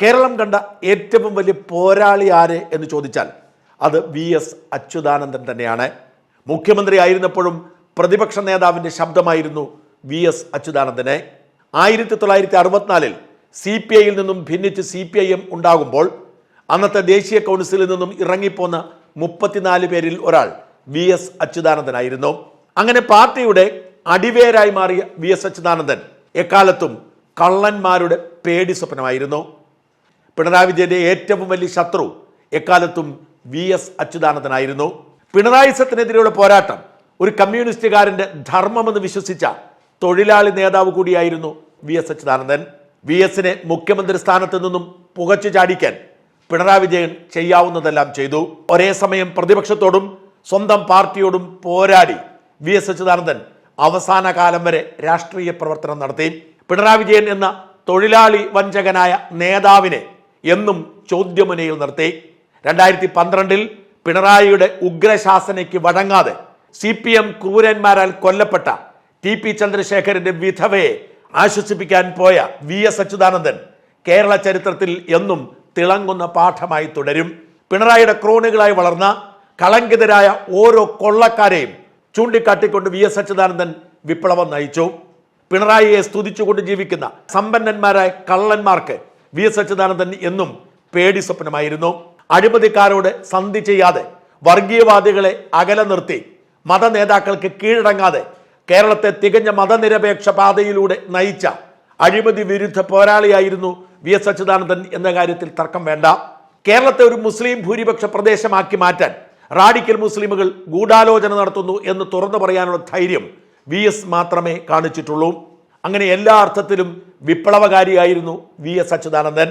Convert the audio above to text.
കേരളം കണ്ട ഏറ്റവും വലിയ പോരാളി ആര് എന്ന് ചോദിച്ചാൽ അത് വി എസ് അച്യുതാനന്ദൻ തന്നെയാണ്. മുഖ്യമന്ത്രി ആയിരുന്നപ്പോഴും പ്രതിപക്ഷ നേതാവിന്റെ ശബ്ദമായിരുന്നു വി എസ് അച്യുതാനന്ദനെ. ആയിരത്തി തൊള്ളായിരത്തി അറുപത്തിനാലിൽ സി പി ഐയിൽ നിന്നും ഭിന്നിച്ച് സി പി ഐ എം ഉണ്ടാകുമ്പോൾ അന്നത്തെ ദേശീയ കൗൺസിലിൽ നിന്നും ഇറങ്ങിപ്പോന്ന മുപ്പത്തിനാല് പേരിൽ ഒരാൾ വി എസ് അച്യുതാനന്ദനായിരുന്നു. അങ്ങനെ പാർട്ടിയുടെ അടിവേരായി മാറിയ വി എസ് അച്യുതാനന്ദൻ എക്കാലത്തും കള്ളന്മാരുടെ പേടി സ്വപ്നമായിരുന്നു. പിണറായി വിജയന്റെ ഏറ്റവും വലിയ ശത്രു എക്കാലത്തും വി എസ് അച്യുതാനന്ദനായിരുന്നു. പിണറായി സത്തിനെതിരെയുള്ള പോരാട്ടം ഒരു കമ്മ്യൂണിസ്റ്റുകാരന്റെ ധർമ്മമെന്ന് വിശ്വസിച്ച തൊഴിലാളി നേതാവ് കൂടിയായിരുന്നു വി എസ് അച്യുതാനന്ദൻ. വി എസിനെ മുഖ്യമന്ത്രി സ്ഥാനത്ത് നിന്നും പുകച്ചു ചാടിക്കാൻ പിണറായി വിജയൻ ചെയ്യാവുന്നതെല്ലാം ചെയ്തു. ഒരേ സമയം പ്രതിപക്ഷത്തോടും സ്വന്തം പാർട്ടിയോടും പോരാടി വി എസ് അച്യുതാനന്ദൻ അവസാന കാലം വരെ രാഷ്ട്രീയ പ്രവർത്തനം നടത്തി. പിണറായി വിജയൻ എന്ന തൊഴിലാളി വഞ്ചകനായ നേതാവിനെ എന്നും ചോദ്യമുനയിൽ നിർത്തി. രണ്ടായിരത്തി പന്ത്രണ്ടിൽ പിണറായിയുടെ ഉഗ്രശാസനയ്ക്ക് വഴങ്ങാതെ സി പി എം ക്രൂരന്മാരാൽ കൊല്ലപ്പെട്ട ടി പി ചന്ദ്രശേഖരന്റെ വിധവയെ ആശ്വസിപ്പിക്കാൻ പോയ വി എസ് അച്യുതാനന്ദൻ കേരള ചരിത്രത്തിൽ എന്നും തിളങ്ങുന്ന പാഠമായി തുടരും. പിണറായിയുടെ ക്രോണുകളായി വളർന്ന കളങ്കിതരായ ഓരോ കൊള്ളക്കാരെയും ചൂണ്ടിക്കാട്ടിക്കൊണ്ട് വി എസ് അച്യുതാനന്ദൻ വിപ്ലവം നയിച്ചു. പിണറായിയെ സ്തുതിച്ചുകൊണ്ട് ജീവിക്കുന്ന സമ്പന്നന്മാരായ കള്ളന്മാർക്ക് വി എസ് അച്യുതാനന്ദൻ എന്നും പേടി സ്വപ്നമായിരുന്നു. അഴിമതിക്കാരോട് സന്ധി ചെയ്യാതെ വർഗീയവാദികളെ അകലെ നിർത്തി മത നേതാക്കൾക്ക് കീഴടങ്ങാതെ കേരളത്തെ തികഞ്ഞ മതനിരപേക്ഷ പാതയിലൂടെ നയിച്ച അഴിമതി വിരുദ്ധ പോരാളിയായിരുന്നു വി എസ് അച്യുതാനന്ദൻ എന്ന കാര്യത്തിൽ തർക്കം വേണ്ട. കേരളത്തെ ഒരു മുസ്ലിം ഭൂരിപക്ഷ പ്രദേശമാക്കി മാറ്റാൻ റാഡിക്കൽ മുസ്ലിമുകൾ ഗൂഢാലോചന നടത്തുന്നു എന്ന് തുറന്നു പറയാനുള്ള ധൈര്യം വി മാത്രമേ കാണിച്ചിട്ടുള്ളൂ. അങ്ങനെ എല്ലാ അർത്ഥത്തിലും വിപ്ലവകാരിയായിരുന്നു വി എസ് അച്യുതാനന്ദൻ.